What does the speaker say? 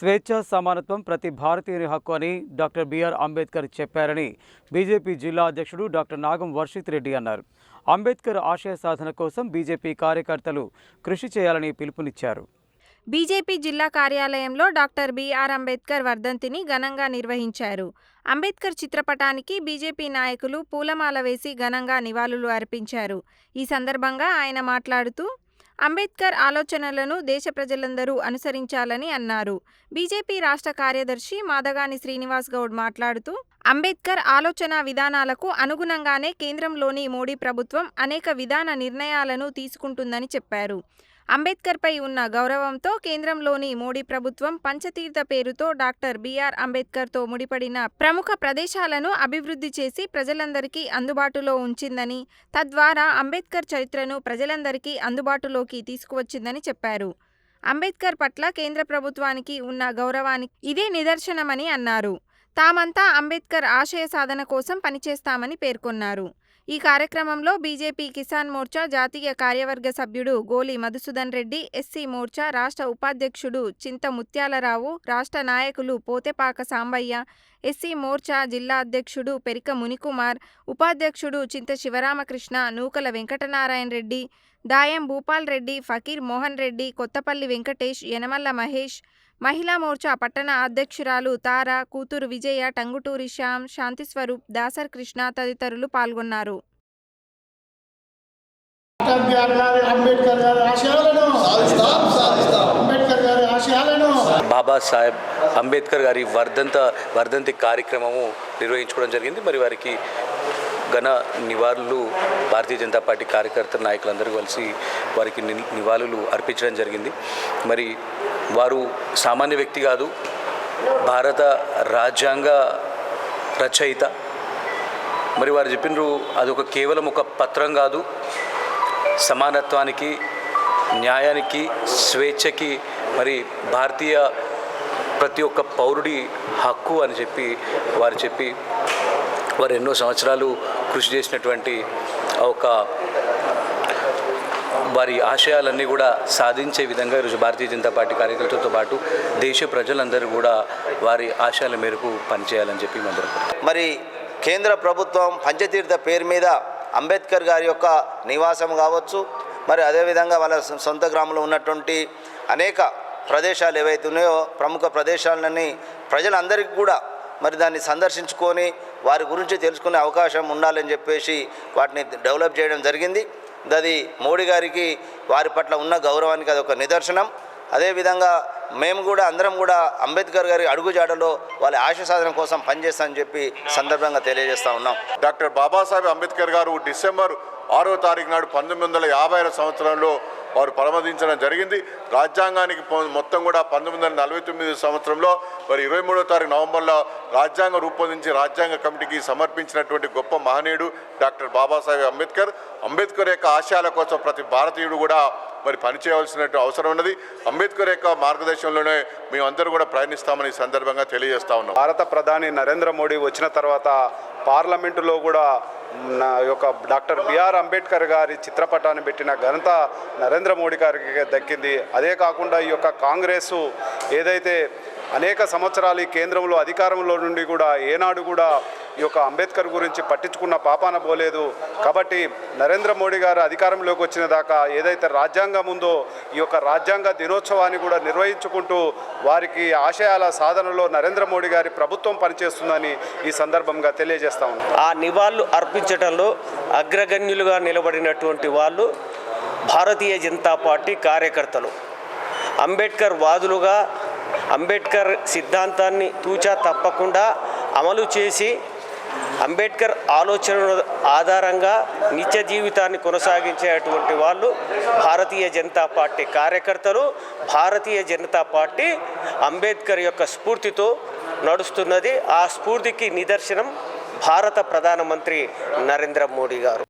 స్వేచ్ఛ సమానత్వం ప్రతి భారతీయుని హక్కు అని డాక్టర్ బిఆర్ అంబేద్కర్ చెప్పారని బీజేపీ జిల్లా అధ్యక్షుడు డాక్టర్ నాగం వర్షిత్ రెడ్డి అన్నారు. అంబేద్కర్ ఆశయ సాధన కోసం బీజేపీ కార్యకర్తలు కృషి చేయాలని పిలుపునిచ్చారు. బీజేపీ జిల్లా కార్యాలయంలో డాక్టర్ బిఆర్ అంబేద్కర్ వర్ధంతిని ఘనంగా నిర్వహించారు. అంబేద్కర్ చిత్రపటానికి బీజేపీ నాయకులు పూలమాల వేసి ఘనంగా నివాళులు అర్పించారు. ఈ సందర్భంగా ఆయన మాట్లాడుతూ అంబేద్కర్ ఆలోచనలను దేశ ప్రజలందరూ అనుసరించాలని అన్నారు. బీజేపీ రాష్ట్ర కార్యదర్శి మాదగాని శ్రీనివాస్ గౌడ్ మాట్లాడుతూ అంబేద్కర్ ఆలోచన విధానాలకు అనుగుణంగానే కేంద్రంలోని మోడీ ప్రభుత్వం అనేక విధాన నిర్ణయాలను తీసుకుంటుందని చెప్పారు. అంబేద్కర్పై ఉన్న గౌరవంతో కేంద్రంలోని మోడీ ప్రభుత్వం పంచతీర్థ పేరుతో డాక్టర్ బిఆర్ అంబేద్కర్తో ముడిపడిన ప్రముఖ ప్రదేశాలను అభివృద్ధి చేసి ప్రజలందరికీ అందుబాటులో ఉంచిందని తద్వారా అంబేద్కర్ చరిత్రను ప్రజలందరికీ అందుబాటులోకి తీసుకువచ్చిందని చెప్పారు. అంబేద్కర్ పట్ల కేంద్ర ప్రభుత్వానికి ఉన్న గౌరవానికి ఇదే నిదర్శనమని అన్నారు. తామంతా అంబేద్కర్ ఆశయ సాధన కోసం పనిచేస్తామని పేర్కొన్నారు. ఈ కార్యక్రమంలో బీజేపీ కిసాన్ మోర్చా జాతీయ కార్యవర్గ సభ్యుడు గోలి మధుసూదన్ రెడ్డి ఎస్సీ మోర్చా రాష్ట్ర ఉపాధ్యక్షుడు చింత ముత్యాలరావు రాష్ట్ర నాయకులు పోతెపాక సాంబయ్య ఎస్సీ మోర్చా జిల్లా అధ్యక్షుడు పెరిక మునికుమార్ ఉపాధ్యక్షుడు చింత శివరామకృష్ణ నూకల వెంకటనారాయణ రెడ్డి దాయం భూపాల్ రెడ్డి ఫకీర్ మోహన్ రెడ్డి కొత్తపల్లి వెంకటేష్ యనమల్ల మహేష్ మహిళా మోర్చా పట్టణ అధ్యక్షురాలు తార కూతురు విజయ టంగుటూరి శ్యామ్ శాంతిస్వరూప్ దాసర్ కృష్ణ తదితరులు పాల్గొన్నారు. డాక్టర్ బిఆర్ గారి అంబేద్కర్ గారి ఆశయాలను సాధిస్తాం సాధిస్తాం అంబేద్కర్ గారి ఆశయాలను బాబాసాహెబ్ అంబేద్కర్ గారి వర్ధంత వర్ధంతి కార్యక్రమము నిర్వహించుకోవడం జరిగింది. మరి వారికి ఘన నివాళులు భారతీయ జనతా పార్టీ కార్యకర్త నాయకులందరూ కలిసి వారికి ని- నివాళులు అర్పించడం జరిగింది. మరి వారు సామాన్య వ్యక్తి కాదు భారత రాజ్యాంగ రచయిత. మరి వారు చెప్పినారు అదొక కేవలం ఒక పత్రం కాదు సమానత్వానికి న్యాయానికి స్వేచ్ఛకి మరి భారతీయ ప్రతి ఒక్క పౌరుడి హక్కు అని చెప్పి వారు చెప్పి వారు ఎన్నో సంవత్సరాలు కృషి చేసినటువంటి ఒక వారి ఆశయాలన్నీ కూడా సాధించే విధంగా ఈరోజు భారతీయ జనతా పార్టీ కార్యకర్తలతో పాటు దేశ ప్రజలందరూ కూడా వారి ఆశయాల మేరకు పనిచేయాలని చెప్పి మందరం మరి కేంద్ర ప్రభుత్వం పంచతీర్థ పేరు మీద అంబేద్కర్ గారి యొక్క నివాసం కావచ్చు మరి అదేవిధంగా వాళ్ళ సొంత గ్రామంలో ఉన్నటువంటి అనేక ప్రదేశాలు ఏవైతే ఉన్నాయో ప్రముఖ ప్రదేశాలని ప్రజలందరికీ కూడా మరి దాన్ని సందర్శించుకొని వారి గురించి తెలుసుకునే అవకాశం ఉండాలని చెప్పేసి వాటిని డెవలప్ చేయడం జరిగింది. అది మోడీ గారికి వారి పట్ల ఉన్న గౌరవానికి అది ఒక నిదర్శనం. అదేవిధంగా మేము కూడా అందరం కూడా అంబేద్కర్ గారి అడుగుజాడలో వాళ్ళ ఆశ సాధన కోసం పనిచేస్తామని చెప్పి సందర్భంగా తెలియజేస్తా ఉన్నాం. డాక్టర్ బాబాసాహెబ్ అంబేద్కర్ గారు డిసెంబర్ ఆరో తారీఖు నాడు పంతొమ్మిది వందల యాభై సంవత్సరంలో వారు పరమదించడం జరిగింది. రాజ్యాంగానికి మొత్తం కూడా పంతొమ్మిది వందల నలభై తొమ్మిది సంవత్సరంలో మరి ఇరవై మూడో తారీఖు నవంబర్లో రాజ్యాంగం రూపొందించి రాజ్యాంగ కమిటీకి సమర్పించినటువంటి గొప్ప మహనీయుడు డాక్టర్ బాబాసాహెబ్ అంబేద్కర్. అంబేద్కర్ యొక్క ఆశయాల కోసం ప్రతి భారతీయుడు కూడా మరి పనిచేయవలసిన అవసరం ఉన్నది. అంబేద్కర్ యొక్క మార్గదర్శనంలోనే మేమందరూ కూడా ప్రయాణిస్తామని సందర్భంగా తెలియజేస్తా ఉన్నాం. భారత ప్రధాని నరేంద్ర మోడీ వచ్చిన తర్వాత పార్లమెంటులో కూడా నా యొక్క డాక్టర్ బిఆర్ అంబేద్కర్ గారి చిత్రపటాన్ని పెట్టిన ఘనత నరేంద్ర మోడీ గారికి దక్కింది. అదే కాకుండా ఈ యొక్క కాంగ్రెస్ ఏదైతే అనేక సంవత్సరాలు ఈ కేంద్రంలో అధికారంలో నుండి కూడా ఏనాడు కూడా ఈ యొక్క అంబేద్కర్ గురించి పట్టించుకున్న పాపాన పోలేదు. కాబట్టి నరేంద్ర మోడీ గారు అధికారంలోకి వచ్చిన దాకా ఏదైతే రాజ్యాంగం ఉందో ఈ యొక్క రాజ్యాంగ దినోత్సవాన్ని కూడా నిర్వహించుకుంటూ వారికి ఆశయాల సాధనలో నరేంద్ర మోడీ గారి ప్రభుత్వం పనిచేస్తుందని ఈ సందర్భంగా తెలియజేస్తా ఉన్నాం. ఆ నివాళులు అర్పించడంలో అగ్రగణ్యులుగా నిలబడినటువంటి వాళ్ళు భారతీయ జనతా పార్టీ కార్యకర్తలు. అంబేద్కర్ వాదులుగా అంబేద్కర్ సిద్ధాంతాన్ని తూచా తప్పకుండా అమలు చేసి అంబేద్కర్ ఆలోచనల ఆధారంగా నిత్య జీవితాన్ని కొనసాగించేటువంటి వాళ్ళు భారతీయ జనతా పార్టీ కార్యకర్తలు భారతీయ జనతా పార్టీ అంబేద్కర్ యొక్క స్ఫూర్తితో నడుస్తున్నది. ఆ స్ఫూర్తికి నిదర్శనం భారత ప్రధానమంత్రి నరేంద్ర మోడీ గారు.